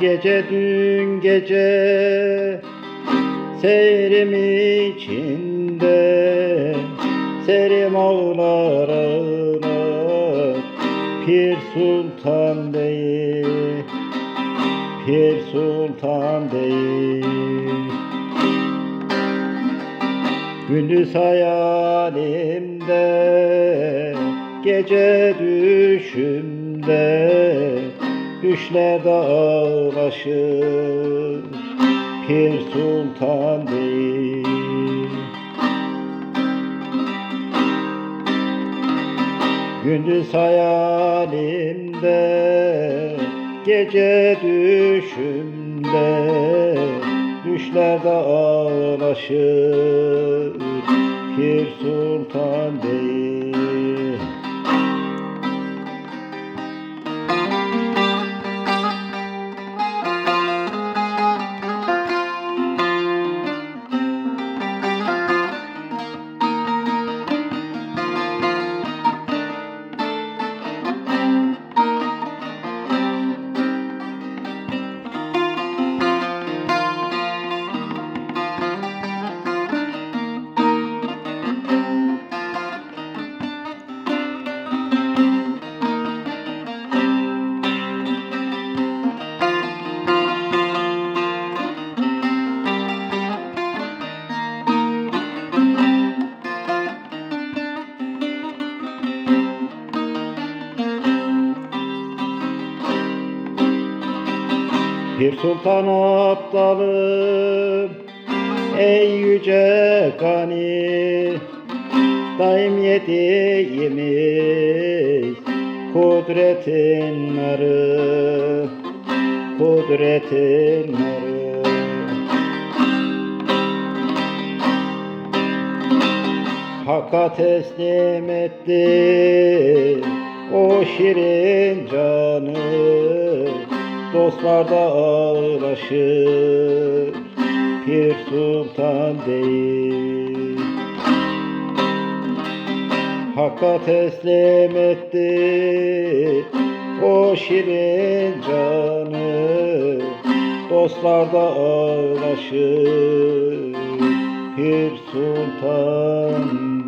gece dün gece Seyrim içinde Serim ağlar Pir Sultan değil Pir Sultan değil. Gündüz hayalimde Gece düşümde Düşlerde ağlaşır Pir Sultan değil. Gündüz hayalimde Gece düşümde Düşlerde ağlaşır Pir Sultan değil Bir sultan aptalım Ey yüce gani. Daim yediğimiz Kudretin narı Kudretin narı. Hakka teslim etti o şirin canı Dostlarda ağlaşır Pir Sultan değil. Hakka teslim etti o şirin canı Dostlarda ağlaşır Pir Sultan